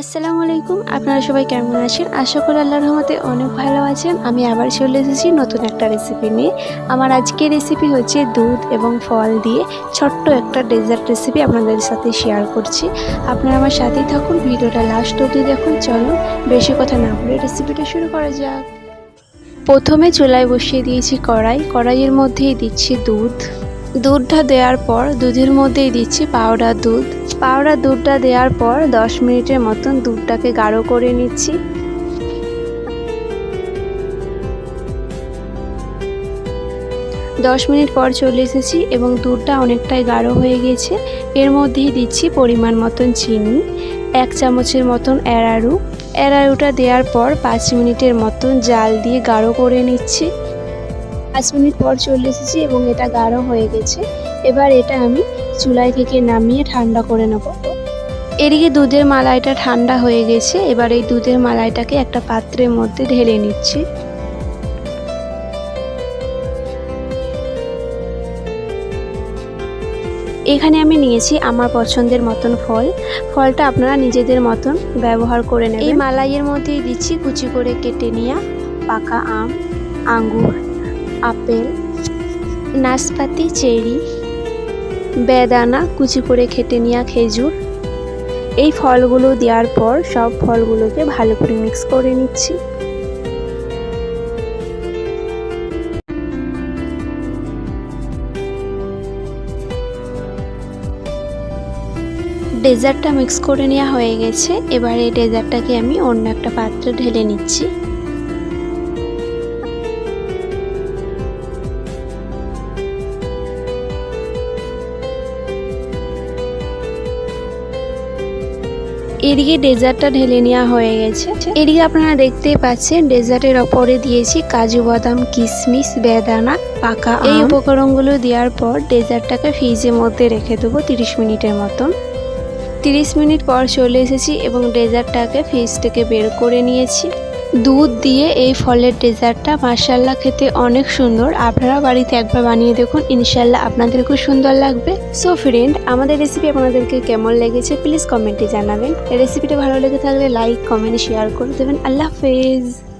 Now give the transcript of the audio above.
আসসালামু আলাইকুম, আপনারা সবাই কেমন আছেন? আশা করি আল্লাহর রহমতে অনেক ভালো আছেন। আমি আবার চলে এসেছি নতুন একটা রেসিপি নিয়ে। আমার আজকের রেসিপি হচ্ছে দুধ এবং ফল দিয়ে ছোট্ট একটা ডেজার্ট রেসিপি আপনাদের সাথে শেয়ার করছি। আপনারা আমার সাথেই থাকুন, ভিডিওটা লাস্ট অবধি দেখুন। চলো বেশি কথা না বলে রেসিপিটা শুরু করা যাক। প্রথমে চুলায় বসিয়ে দিয়েছি কড়াই। কড়াইয়ের মধ্যেই দিচ্ছি দুধ। দুধটা দেওয়ার পর দুধের মধ্যেই দিচ্ছি পাউডার দুধ। পাউডার দুধটা দেওয়ার পর দশ মিনিটের মতন দুধটাকে গাঢ় করে নিচ্ছি। দশ মিনিট পর চলে এসেছি এবং দুধটা অনেকটাই গাঢ় হয়ে গেছে। এর মধ্যেই দিচ্ছি পরিমাণ মতন চিনি, এক চামচের মতন এরারু এরারুটা দেওয়ার পর পাঁচ মিনিটের মতন জাল দিয়ে গাঢ় করে নিচ্ছি। পাঁচ মিনিট পর চলে এসেছি এবং এটা গাঢ় হয়ে গেছে। এবার এটা আমি চুলায় থেকে নামিয়ে ঠান্ডা করে নেব। এদিকে দুধের মালাইটা ঠান্ডা হয়ে গেছে। এবার এই দুধের মালাইটাকে একটা পাত্রের মধ্যে ঢেলে নিচ্ছি। এখানে আমি নিয়েছি আমার পছন্দের মতন ফল। ফলটা আপনারা নিজেদের মতন ব্যবহার করে নেবেন। এই মালাইয়ের মধ্যেই দিচ্ছি কুচি করে কেটে নেওয়া পাকা আম, আঙ্গুর আপেল, নাশপাতি, চেরি, বেদানা কুচি করে খেটে নেওয়া খেজুর। এই ফলগুলো দেওয়ার পর সব ফলগুলোকে ভালো করে মিক্স করে নিচ্ছি। ডেজার্টটা মিক্স করে নেওয়া হয়ে গেছে। এবার এই ডেজার্টটাকে আমি অন্য একটা পাত্রে ঢেলে নিচ্ছি। এদিকে ডেজার্টটা ঢেলে নেওয়া হয়ে গেছে। এদিকে আপনারা দেখতেই পাচ্ছেন ডেজার্টের ওপরে দিয়েছি কাজু বাদাম কিশমিশ বেদানা পাকা এই উপকরণগুলো দেওয়ার পর ডেজার্টটাকে ফ্রিজের মধ্যে রেখে দেবো তিরিশ মিনিটের মতন। তিরিশ মিনিট পর চলে এসেছি এবং ডেজার্টটাকে ফ্রিজ থেকে বের করে নিয়েছি। দুধ দিয়ে এই ফলের ডেজার্টটা মার্শাল্লাহ খেতে অনেক সুন্দর। আপনারা বাড়িতে একবার বানিয়ে দেখুন। ইনশাল্লাহ আপনাদের খুব সুন্দর লাগবে। সো ফ্রেন্ড আমাদের রেসিপি আপনাদেরকে কেমন লেগেছে প্লিজ কমেন্টে জানাবেন। রেসিপিটা ভালো লেগে থাকলে লাইক কমেন্ট শেয়ার করে দেবেন। আল্লাহ হাফেজ।